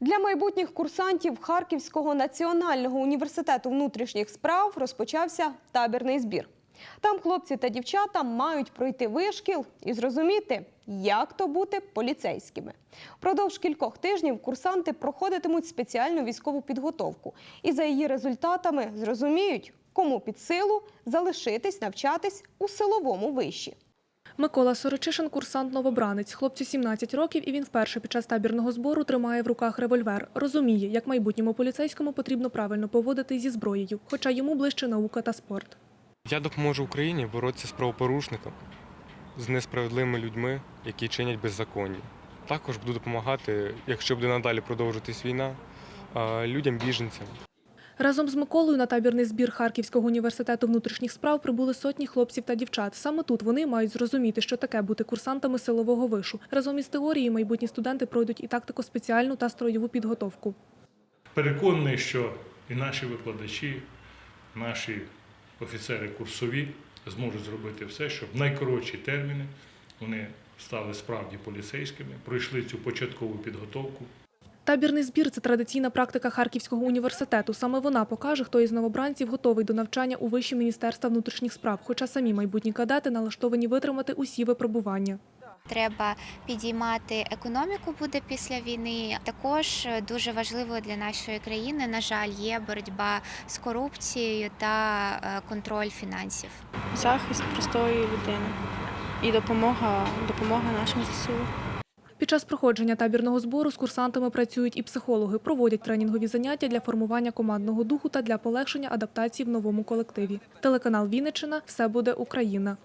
Для майбутніх курсантів Харківського національного університету внутрішніх справ розпочався табірний збір. Там хлопці та дівчата мають пройти вишкіл і зрозуміти, як то бути поліцейськими. Впродовж кількох тижнів курсанти проходитимуть спеціальну військову підготовку і за її результатами зрозуміють, кому під силу залишитись навчатись у силовому виші. Микола Сорочишин – курсант-новобранець. Хлопцю 17 років, і він вперше під час табірного збору тримає в руках револьвер. Розуміє, як майбутньому поліцейському потрібно правильно поводити зі зброєю, хоча йому ближче наука та спорт. Я допоможу Україні боротися з правопорушниками, з несправедливими людьми, які чинять беззаконня. Також буду допомагати, якщо буде надалі продовжуватись війна, людям-біженцям. Разом з Миколою на табірний збір Харківського університету внутрішніх справ прибули сотні хлопців та дівчат. Саме тут вони мають зрозуміти, що таке бути курсантами силового вишу. Разом із теорією майбутні студенти пройдуть і тактико-спеціальну та строєву підготовку. Переконаний, що і наші викладачі, наші офіцери курсові зможуть зробити все, щоб найкоротші терміни вони стали справді поліцейськими, пройшли цю початкову підготовку. Табірний збір це традиційна практика Харківського університету. Саме вона покаже, хто із новобранців готовий до навчання у виші Міністерства внутрішніх справ, хоча самі майбутні кадети налаштовані витримати усі випробування. Треба підіймати економіку буде після війни. Також дуже важливо для нашої країни, на жаль, є боротьба з корупцією та е, контроль фінансів. захист простої людини і допомога, допомога нашим ЗСУ. Під час проходження табірного збору з курсантами працюють і психологи, проводять тренінгові заняття для формування командного духу та для полегшення адаптації в новому колективі. Телеканал Вінниччина – все буде Україна.